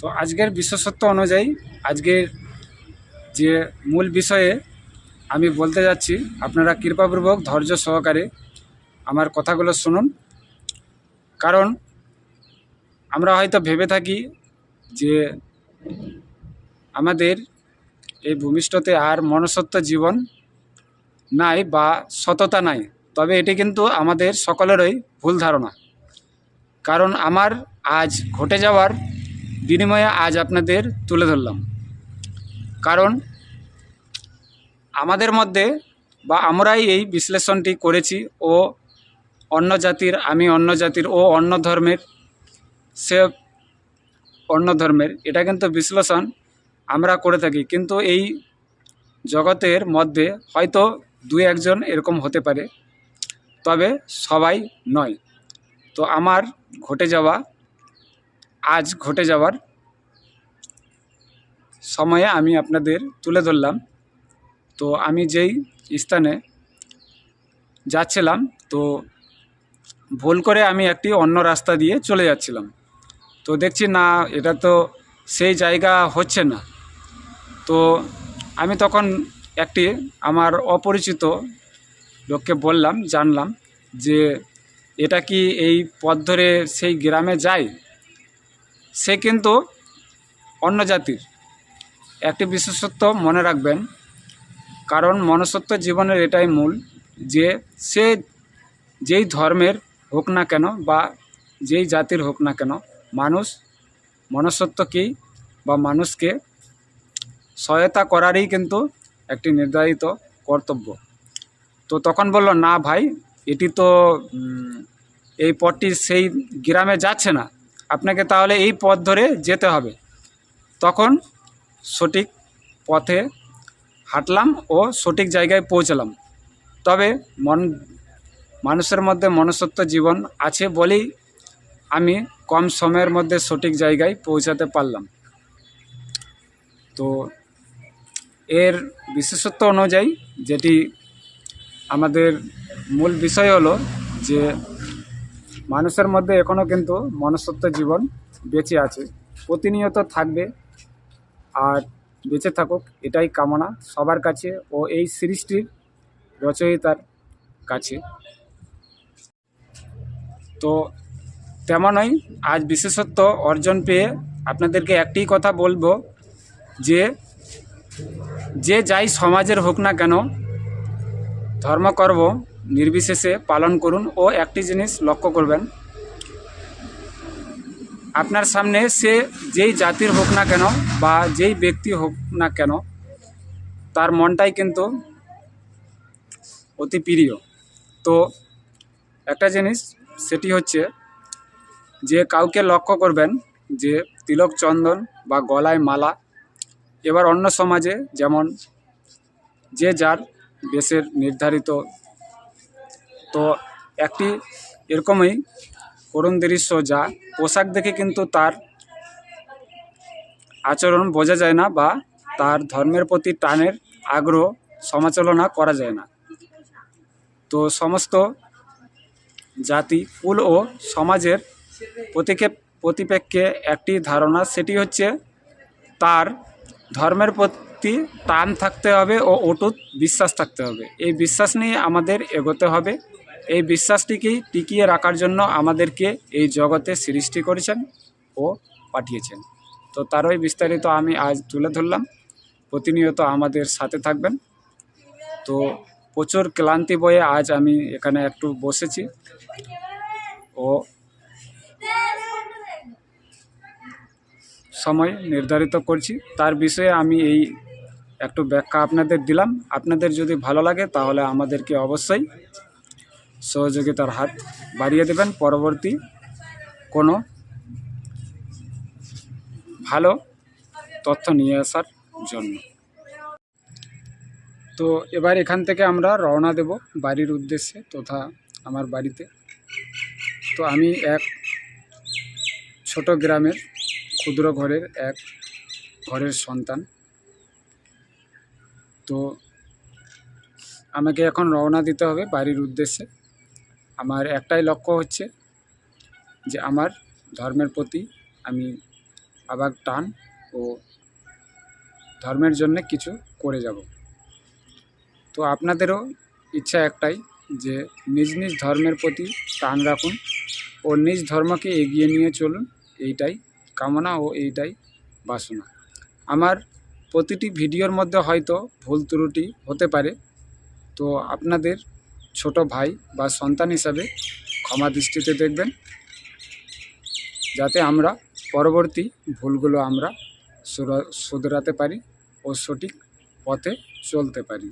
তো আজকের বিশেষত্ব অনুযায়ী আজকের যে মূল বিষয়ে আমি বলতে যাচ্ছি, আপনারা কৃপাপূর্বক ধৈর্য সহকারে আমার কথাগুলো শুনুন। কারণ আমরা হয়তো ভেবে থাকি যে আমাদের এই ভূমিষ্ঠতে আর মনসত্ব জীবন নাই বা সততা নাই। তবে এটি কিন্তু আমাদের সকলেরই ভুল ধারণা। কারণ আমার আজ ঘটে যাওয়ার বিনিময়ে আজ আপনাদের তুলে ধরলাম। কারণ আমাদের মধ্যে বা আমরাই এই বিশ্লেষণটি করেছি ও অন্য জাতির, আমি অন্য জাতির ও অন্য ধর্মের, সে অন্য ধর্মের, এটা কিন্তু বিশ্লেষণ আমরা করে থাকি। কিন্তু এই জগতের মধ্যে হয়তো দু একজন এরকম হতে পারে, তবে সবাই নয়। তো আমার ঘটে যাওয়া আজ ঘটে যাওয়ার সময়ে আমি আপনাদের তুলে ধরলাম। তো আমি যেই স্থানে যাচ্ছিলাম, তো ভুল করে আমি একটি অন্য রাস্তা দিয়ে চলে যাচ্ছিলাম। তো দেখছি, না, এটা তো সেই জায়গা হচ্ছে না। তো আমি তখন একটি আমার অপরিচিত লোককে বললাম, জানলাম যে এটা কি এই পথ ধরে সেই গ্রামে যায়? সে কিন্তু অন্য জাতির। একটি বিশেষত্ব মনে রাখবেন, কারণ মনুষ্যত্ব জীবনের এটাই মূল যে সে যেই ধর্মের হোক না কেন বা যেই জাতির হোক না কেন, মানুষ মনুষ্যত্বকেই বা মানুষকে সহায়তা করারই কিন্তু একটি নির্ধারিত কর্তব্য। তো তখন বলল, না ভাই, এটি তো এই পথটি সেই গ্রামে যাচ্ছে না। আপনাকে তাহলে এই পথ ধরে যেতে হবে। তখন সঠিক পথে হাঁটলাম ও সঠিক জায়গায় পৌঁছালাম। তবে মন, মানুষের মধ্যে মনুষ্যত্ব জীবন আছে বলেই আমি কম সময়ের মধ্যে সঠিক জায়গায় পৌঁছাতে পারলাম। তো এর বিশেষত্ব অনুযায়ী যেটি আমাদের মূল বিষয় হলো যে মানুষের মধ্যে এখনও কিন্তু মনুষ্যত্ব জীবন বেঁচে আছে, প্রতিনিয়ত থাকবে আর বেঁচে থাকুক, এটাই কামনা সবার কাছে ও এই সৃষ্টির রচয়িতার কাছে। তো তেমনই আজ বিশেষত্ব অর্জন পেয়ে আপনাদেরকে একটি কথা বলব যে যে যাই সমাজের হোক না কেন ধর্মকর্ম নির্বিশেষে পালন করুন ও একটি জিনিস লক্ষ্য করবেন। আপনার সামনে সে যেই জাতির হোক না কেন বা যেই ব্যক্তি হোক না কেন, তার মনটাই কিন্তু অতি প্রিয়। তো একটা জিনিস, সেটি হচ্ছে যে কাউকে লক্ষ্য করবেন যে তিলক চন্দন বা গলায় মালা, এবার অন্য সমাজে যেমন যে যার দেশের নির্ধারিত তো একটি এরকমই করুণ দৃশ্য যা পোশাক দেখে কিন্তু তার আচরণ বোঝা যায় না বা তার ধর্মের প্রতি টানের আগ্রহ সমালোচনা করা যায় না। তো সমস্ত জাতি, কুল ও সমাজের প্রতিকে, প্রতিপেক্ষে একটি ধারণা, সেটি হচ্ছে তার ধর্মের প্রতি টান থাকতে হবে ও অটুট বিশ্বাস থাকতে হবে। এই বিশ্বাস নিয়ে আমাদের এগোতে হবে। এই বিশ্বাসটিকেই টিকিয়ে রাখার জন্য আমাদেরকে এই জগতে সৃষ্টি করেছেন ও পাঠিয়েছেন। তো তারই বিস্তারিত আমি আজ তুলে ধরলাম। প্রতিনিয়ত আমাদের সাথে থাকবেন। তো প্রচুর ক্লান্তি বয়ে আজ আমি এখানে একটু বসেছি। ও সময় নির্ধারিত করছি। তার বিষয়ে আমি এই একটু ব্যাখ্যা আপনাদের দিলাম। আপনাদের যদি ভালো লাগে তাহলে আমাদেরকে অবশ্যই সহযোগিতার হাত বাড়িয়ে দেবেন। পরবর্তী কোনো ভালো তথ্য নিয়ে আসার জন্য। তো এবার এখান থেকে আমরা রওনা দেব বাড়ির উদ্দেশ্যে তথা আমার বাড়িতে। তো আমি এক ছোট গ্রামের ক্ষুদ্র ঘরের এক ঘরের সন্তান। তো আমাকে এখন রওনা দিতে হবে বাড়ির উদ্দেশ্যে। আমার একটাই লক্ষ্য হচ্ছে যে আমার ধর্মের প্রতি আমি আবার টান ও ধর্মের জন্য কিছু করে যাব। তো আপনাদেরও ইচ্ছা একটাই যে নিজ নিজ ধর্মের প্রতি টান রাখুন ও নিজ ধর্মকে এগিয়ে নিয়ে চলুন, এইটাই কামনা ও এইটাই বাসনা। আমার প্রতিটি ভিডিওর মধ্যে হয়তো ভুল ত্রুটি হতে পারে, তো আপনাদের ছোট ভাই বা সন্তান হিসাবে ক্ষমা দৃষ্টিতে দেখবেন, যাতে আমরা পরবর্তী ভুলগুলো আমরা শুধরাতে পারি ও সঠিক পথে চলতে পারি।